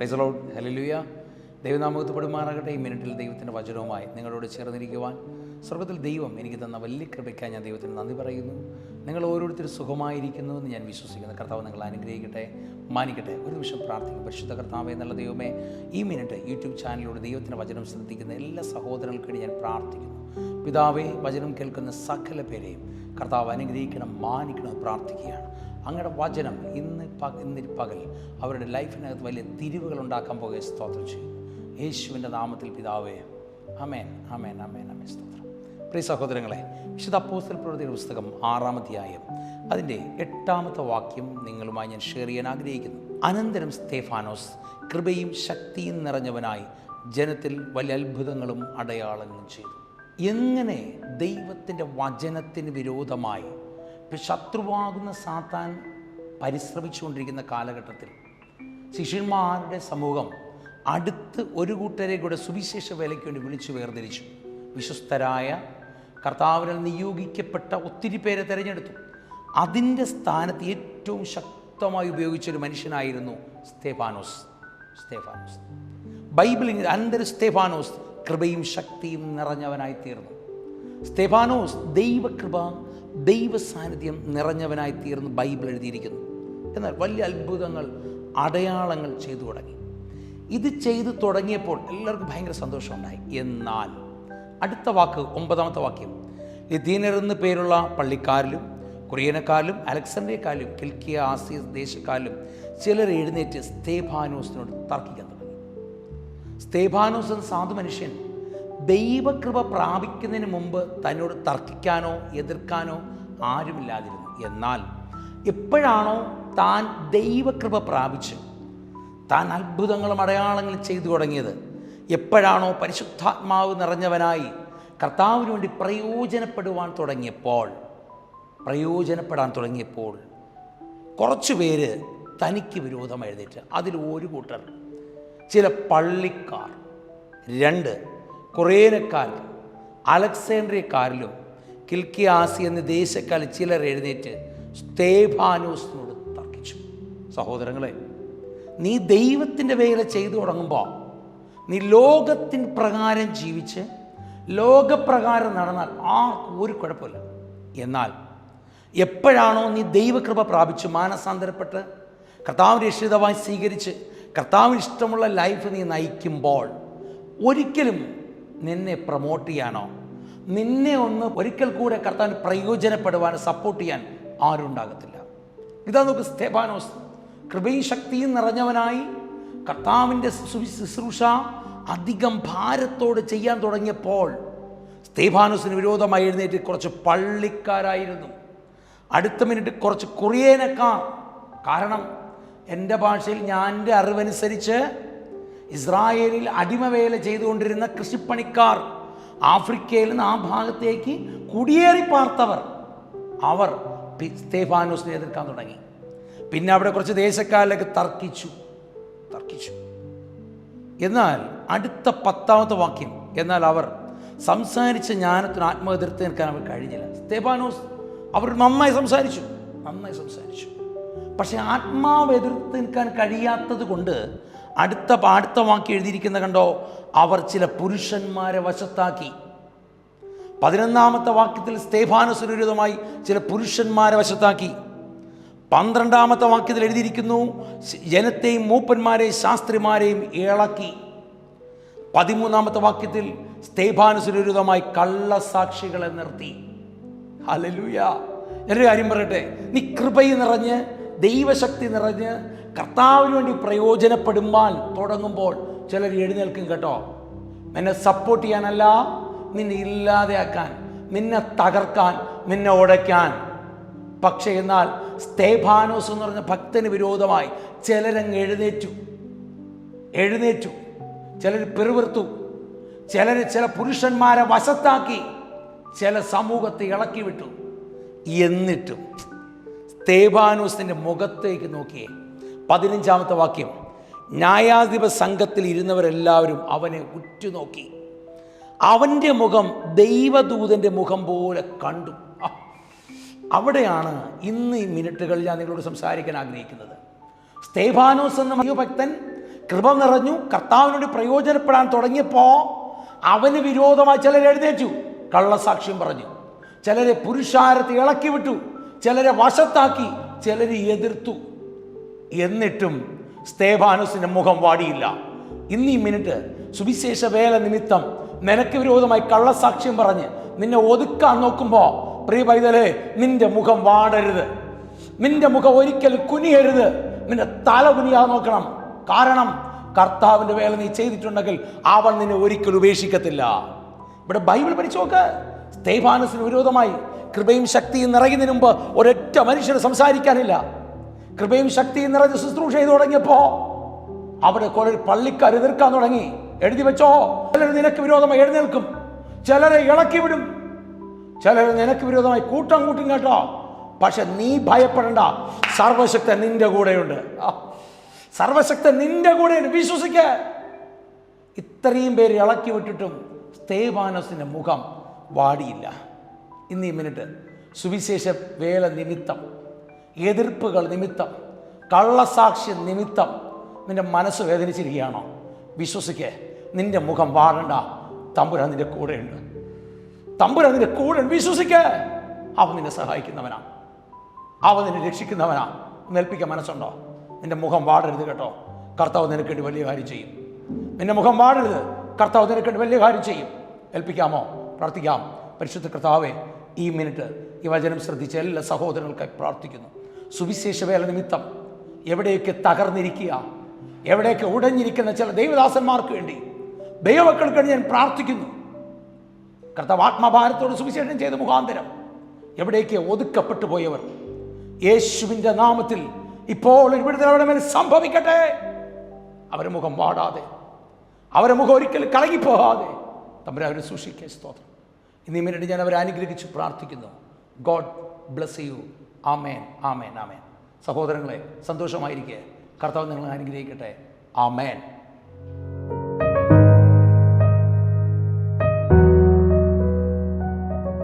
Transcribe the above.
പ്രൈസലോഡ് ഹലലുയ ദൈവനാമകത്ത് പെടുമാറാകട്ടെ. ഈ മിനിറ്റിൽ ദൈവത്തിന്റെ വചനവുമായി നിങ്ങളോട് ചേർന്നിരിക്കുവാൻ സ്വർഗത്തിൽ ദൈവം എനിക്ക് തന്ന വലിയ കൃപയ്ക്കായി ഞാൻ ദൈവത്തിന് നന്ദി പറയുന്നു. നിങ്ങൾ ഓരോരുത്തരും സുഖമായിരിക്കുന്നു എന്ന് ഞാൻ വിശ്വസിക്കുന്നു. കർത്താവ് നിങ്ങൾ അനുഗ്രഹിക്കട്ടെ മാനിക്കട്ടെ. ഒരു നിമിഷം പ്രാർത്ഥിക്കും പരിശുദ്ധ കർത്താവ് എന്നുള്ള ദൈവമേ ഈ മിനിറ്റ് യൂട്യൂബ് ചാനലിലൂടെ ദൈവത്തിന്റെ വചനം ശ്രദ്ധിക്കുന്ന എല്ലാ സഹോദരങ്ങൾക്കും ഞാൻ പ്രാർത്ഥിക്കുന്നു. പിതാവേ വചനം കേൾക്കുന്ന സകല പേരെയും കർത്താവ് അനുഗ്രഹിക്കണം മാനിക്കണം പ്രാർത്ഥിക്കുകയാണ്. അങ്ങയുടെ വചനം ഇന്ന് പക ഇന്ന് പകൽ അവരുടെ ലൈഫിനകത്ത് വലിയ തിരിവുകൾ ഉണ്ടാക്കാൻ പോകുക സ്തോത്രം ചെയ്യും യേശുവിന്റെ നാമത്തിൽ പിതാവേ അമേൻ അമേൻ അമേൻ അമേൻ സ്തോത്രം. പ്രിയ സഹോദരങ്ങളെ വിശുദ്ധ അപ്പോസ്റ്റൽ പ്രവൃത്തിയുടെ പുസ്തകം ആറാമധ്യായം അതിന്റെ എട്ടാമത്തെ വാക്യം നിങ്ങളുമായി ഞാൻ ഷെയർ ചെയ്യാൻ ആഗ്രഹിക്കുന്നു. അനന്തരം സ്തേഫാനോസ് കൃപയും ശക്തിയും നിറഞ്ഞവനായി ജനത്തിൽ വലിയ അത്ഭുതങ്ങളും അടയാളങ്ങളും ചെയ്തു. എങ്ങനെ ദൈവത്തിന്റെ വചനത്തിന് വിരോധമായി ശത്രുവാകുന്ന സാത്താൻ പരിശ്രമിച്ചുകൊണ്ടിരിക്കുന്ന കാലഘട്ടത്തിൽ ശിഷ്യന്മാരുടെ സമൂഹം അടുത്ത് ഒരു കൂട്ടരെ കൂടെ സുവിശേഷ വേലയ്ക്ക് വേണ്ടി വിളിച്ചു വേർതിരിച്ചു. വിശ്വസ്തരായ കർത്താവിനാൽ നിയോഗിക്കപ്പെട്ട ഒത്തിരി പേരെ തിരഞ്ഞെടുത്തു. അതിന്റെ സ്ഥാനത്ത് ഏറ്റവും ശക്തമായി ഉപയോഗിച്ചൊരു മനുഷ്യനായിരുന്നു സ്തേഫാനോസ്. സ്തേഫാനോസ്. ബൈബിളിൽ അനന്തര സ്തേഫാനോസ് കൃപയും ശക്തിയും നിറഞ്ഞവനായി തീർന്നു സ്തേഫാനോസ് ദൈവകൃപ ദൈവ സാന്നിധ്യം നിറഞ്ഞവനായി തീർന്ന് ബൈബിൾ എഴുതിയിരിക്കുന്നു. എന്നാൽ വലിയ അത്ഭുതങ്ങൾ അടയാളങ്ങൾ ചെയ്തു തുടങ്ങി. ഇത് ചെയ്തു തുടങ്ങിയപ്പോൾ എല്ലാവർക്കും ഭയങ്കര സന്തോഷമുണ്ടായി. എന്നാൽ അടുത്ത വാക്ക് ഒമ്പതാമത്തെ വാക്യം. ലിദീനർ എന്ന് പേരുള്ള പള്ളിക്കാരിലും കുറിയനക്കാരിലും അലക്സാണ്ട്രിയക്കാരിലും കിൽക്കിയ ആസിയ ദേശക്കാരിലും ചിലർ എഴുന്നേറ്റ് സ്തേഫാനോസിനോട് തർക്കിക്കാൻ തുടങ്ങി. സ്തേഫാനോസ് എന്ന സാധു മനുഷ്യൻ ദൈവകൃപ പ്രാപിക്കുന്നതിന് മുമ്പ് തന്നോട് തർക്കിക്കാനോ എതിർക്കാനോ ആരുമില്ലാതിരുന്നു. എന്നാൽ എപ്പോഴാണോ താൻ ദൈവകൃപ പ്രാപിച്ച് താൻ അത്ഭുതങ്ങളും അടയാളങ്ങളും ചെയ്തു തുടങ്ങിയത്. എപ്പോഴാണോ പരിശുദ്ധാത്മാവ് നിറഞ്ഞവനായി കർത്താവിന് വേണ്ടി പ്രയോജനപ്പെടുവാൻ തുടങ്ങിയപ്പോൾ പ്രയോജനപ്പെടാൻ തുടങ്ങിയപ്പോൾ കുറച്ചു പേര് തനിക്ക് വിരോധം എഴുന്നേറ്റ്. അതിൽ ഒരു കൂട്ടർ ചില പള്ളിക്കാർ രണ്ട് കുറേനക്കാർ അലക്സാണ്ട്രിയക്കാരിലും കിൽക്കിയാസി എന്ന ദേശക്കാരിൽ ചിലർ എഴുന്നേറ്റ് സ്തേഭാനോസ് സഹോദരങ്ങളെ നീ ദൈവത്തിന്റെ വേല ചെയ്തു തുടങ്ങുമ്പോൾ നീ ലോകത്തിൻ പ്രകാരം ജീവിച്ച് ലോകപ്രകാരം നടന്നാൽ ആർക്കും ഒരു കുഴപ്പമില്ല. എന്നാൽ എപ്പോഴാണോ നീ ദൈവകൃപ പ്രാപിച്ച് മാനസാന്തരപ്പെട്ട് കർത്താവ് രക്ഷിതമായി സ്വീകരിച്ച് കർത്താവിന് ഇഷ്ടമുള്ള ലൈഫ് നീ നയിക്കുമ്പോൾ ഒരിക്കലും നിന്നെ പ്രൊമോട്ട് ചെയ്യാനോ നിന്നെ ഒന്ന് ഒരിക്കൽ കൂടെ കർത്താവിന് പ്രയോജനപ്പെടുവാനോ സപ്പോർട്ട് ചെയ്യാൻ ആരും ഉണ്ടാകത്തില്ല ഇതാ നോക്ക് സ്തേഫാനോസ്. കൃപയും ശക്തിയും നിറഞ്ഞവനായി കർത്താവിന്റെ ശുശ്രൂഷ അധികം ഭാരത്തോട് ചെയ്യാൻ തുടങ്ങിയപ്പോൾ സ്തീഫാനുസിന് വിരോധമായി എഴുന്നേറ്റ് കുറച്ച് പള്ളിക്കാരായിരുന്നു. അടുത്ത മിനിറ്റ് കുറച്ച് കുറിയേനക്കാർ. കാരണം എന്റെ ഭാഷയിൽ ഞാൻ എന്റെ അറിവനുസരിച്ച് ഇസ്രായേലിൽ അടിമവേല ചെയ്തുകൊണ്ടിരുന്ന കൃഷിപ്പണിക്കാർ ആഫ്രിക്കയിൽ നിന്ന് ആ ഭാഗത്തേക്ക് കുടിയേറി പാർത്തവർ അവർ സ്തേഫാനോസിനെ എതിർക്കാൻ തുടങ്ങി. പിന്നെ അവിടെ കുറച്ച് ദേശക്കാരിലേക്ക് തർക്കിച്ചു. തർക്കിച്ചു. എന്നാൽ അടുത്ത പത്താമത്തെ വാക്യം എന്നാൽ അവർ സംസാരിച്ച ജ്ഞാനത്തിന് ആത്മഹത്യ നിൽക്കാൻ അവർ കഴിഞ്ഞില്ല. സ്തേബാനോസ് അവർ നന്നായി സംസാരിച്ചു. നന്നായി സംസാരിച്ചു. പക്ഷെ ആത്മാവ് എതിർത്ത് നിൽക്കാൻ കഴിയാത്തത് കൊണ്ട് അടുത്ത അടുത്ത വാക്യം എഴുതിയിരിക്കുന്ന കണ്ടോ അവർ ചില പുരുഷന്മാരെ വശത്താക്കി. പതിനൊന്നാമത്തെ വാക്യത്തിൽ സ്തേഫാനസിന് വിരുദ്ധമായി ചില പുരുഷന്മാരെ വശത്താക്കി. പന്ത്രണ്ടാമത്തെ വാക്യത്തിൽ എഴുതിയിരിക്കുന്നു ജനത്തെയും മൂപ്പന്മാരെയും ശാസ്ത്രിമാരെയും ഇളക്കി. പതിമൂന്നാമത്തെ വാക്യത്തിൽ സ്തേഫാനസിന് വിരുദ്ധമായി കള്ളസാക്ഷികളെ നിർത്തി. ഹലലൂയ ഞാനൊരു കാര്യം പറയട്ടെ നീ കൃപയിൽ നിറഞ്ഞ് ദൈവശക്തി നിറഞ്ഞ് കർത്താവിന് വേണ്ടി പ്രയോജനപ്പെടുമ്പോൾ തുടങ്ങുമ്പോൾ ചിലർ എഴുന്നേൽക്കും കേട്ടോ. നിന്നെ സപ്പോർട്ട് ചെയ്യാനല്ല നിന്നെ ഇല്ലാതെയാക്കാൻ നിന്നെ തകർക്കാൻ നിന്നെ ഉടയ്ക്കാൻ. പക്ഷേ എന്നാൽ സ്തേഫാനോസ് എന്ന് പറഞ്ഞ ഭക്തന് വിരോധമായി ചിലരങ്ങ് എഴുന്നേറ്റു. എഴുന്നേറ്റു. ചിലർ പെരുവിർത്തു ചിലർ ചില പുരുഷന്മാരെ വശത്താക്കി. ചില സമൂഹത്തെ ഇളക്കി വിട്ടു എന്നിട്ടും സ്തേഫാനോസിന്റെ മുഖത്തേക്ക് നോക്കിയേ. പതിനഞ്ചാമത്തെ വാക്യം. ന്യായാധിപ സംഘത്തിൽ ഇരുന്നവരെല്ലാവരും അവനെ ഉറ്റുനോക്കി. അവന്റെ മുഖം ദൈവദൂതന്റെ മുഖം പോലെ കണ്ടു. അവിടെയാണ് ഇന്ന് ഈ മിനിറ്റുകൾ ഞാൻ നിങ്ങളോട് സംസാരിക്കാൻ ആഗ്രഹിക്കുന്നത്. സ്തേഫാനോസ് എന്ന ദൈവഭക്തൻ കൃപ നിറഞ്ഞു കർത്താവിനോട് പ്രയോജനപ്പെടാൻ തുടങ്ങിയപ്പോൾ അവന് വിരോധമായി ചിലർ എഴുന്നേറ്റു. കള്ളസാക്ഷ്യം പറഞ്ഞു. ചിലരെ പുരുഷാരത്തെ ഇളക്കി വിട്ടു. ചിലരെ വശത്താക്കി ചിലരെ എതിർത്തു. എന്നിട്ടും സ്തേഫാനോസിന്റെ മുഖം വാടിയില്ല. ഇന്ന് ഈ മിനിറ്റ് സുവിശേഷ വേല നിമിത്തം നിനക്ക് വിരോധമായി കള്ളസാക്ഷ്യം പറഞ്ഞ് നിന്നെ ഒതുക്കാൻ നോക്കുമ്പോൾ പ്രിയ പൈതലേ നിന്റെ മുഖം വാടരുത്. നിന്റെ മുഖം ഒരിക്കൽ കുനിയരുത്. നിന്റെ തല കുനിയാ നോക്കണം. കാരണം കർത്താവിന്റെ വേല നീ ചെയ്തിട്ടുണ്ടെങ്കിൽ അവൻ നിന്നെ ഒരിക്കലും ഉപേക്ഷിക്കത്തില്ല. ഇവിടെ ബൈബിൾ പഠിച്ചു നോക്ക്. സ്തേഫാനസിന് വിരോധമായി. കൃപയും ശക്തിയും നിറയുന്നതിന് മുമ്പ് ഒരൊറ്റ മനുഷ്യന് സംസാരിക്കാനില്ല. കൃപയും ശക്തിയും നിറഞ്ഞ് ശുശ്രൂഷ ചെയ്തു തുടങ്ങിയപ്പോ അവിടെ കുറെ പള്ളിക്കാർ എതിർക്കാൻ തുടങ്ങി. എഴുതി വെച്ചോ. ചിലർ നിനക്ക് വിരോധമായി എഴുന്നേൽക്കും. ചിലരെ ഇളക്കി വിടും. ചിലർ നിനക്ക് വിരോധമായി കൂട്ടം കൂട്ടും കേട്ടോ. പക്ഷെ നീ ഭയപ്പെടണ്ട. സർവശക്തൻ നിന്റെ കൂടെയുണ്ട്. സർവശക്തൻ നിന്റെ കൂടെയുണ്ട്. വിശ്വസിക്ക. ഇത്രയും പേര് ഇളക്കി വിട്ടിട്ടും സ്തേവാനസിന്റെ മുഖം വാടിയില്ല. ഇന്ന് ഈ മിനിറ്റ് സുവിശേഷ വേല നിമിത്തം എതിർപ്പുകൾ നിമിത്തം കള്ളസാക്ഷി നിമിത്തം നിന്റെ മനസ്സ് വേദനിച്ചിരിക്കുകയാണോ? വിശ്വസിക്കേ. നിന്റെ മുഖം വാടണ്ട. തമ്പുരാൻ നിന്റെ കൂടെയുണ്ട്. തമ്പുരാൻ നിന്റെ കൂടെ വിശ്വസിക്ക. അവൻ നിന്നെ സഹായിക്കുന്നവനാ. അവൻ നിന്നെ രക്ഷിക്കുന്നവനാ. നേൽപ്പിക്കാൻ മനസ്സുണ്ടോ? നിന്റെ മുഖം വാടരുത് കേട്ടോ. കർത്താവ് നിനക്ക് വേണ്ടി വലിയ കാര്യം ചെയ്യും. നിന്റെ മുഖം വാടരുത്. കർത്താവ് നിനക്ക് വേണ്ടി വലിയ കാര്യം ചെയ്യും. ഏൽപ്പിക്കാമോ? പ്രാർത്ഥിക്കാം. പരിശുദ്ധ കർത്താവെ ഈ മിനിറ്റ് ഈ വചനം ശ്രദ്ധിച്ച എല്ലാ സഹോദരങ്ങൾക്കായി പ്രാർത്ഥിക്കുന്നു. സുവിശേഷ വേല നിമിത്തം എവിടെയൊക്കെ തകർന്നിരിക്കുക എവിടെയൊക്കെ ഉടഞ്ഞിരിക്കുന്ന ചില ദൈവദാസന്മാർക്ക് വേണ്ടി ദൈവമക്കൾക്ക് വേണ്ടി ഞാൻ പ്രാർത്ഥിക്കുന്നു. കർത്താവ് ആത്മഭാരത്തോട് സുവിശേഷം ചെയ്ത മുഖാന്തരം എവിടേക്ക് ഒതുക്കപ്പെട്ടു പോയവർ. യേശുവിന്റെ നാമത്തിൽ ഇപ്പോൾ ഇവിടുത്തെ സംഭവിക്കട്ടെ. അവരുടെ മുഖം വാടാതെ. അവരുടെ മുഖം ഒരിക്കലും കളകിപ്പോകാതെ തമ്മിൽ അവരെ സൂക്ഷിക്കുക സ്തോത്രം. ഇന്നീ മിനിറ്റ് ഞാൻ അവരെ അനുഗ്രഹിച്ച് പ്രാർത്ഥിക്കുന്നു. God bless you. ആമേൻ ആമേൻ ആമേൻ. സഹോദരങ്ങളെ സന്തോഷമായിരിക്കെ. കർത്താവ് നിങ്ങളെ അനുഗ്രഹിക്കട്ടെ. ആമേൻ.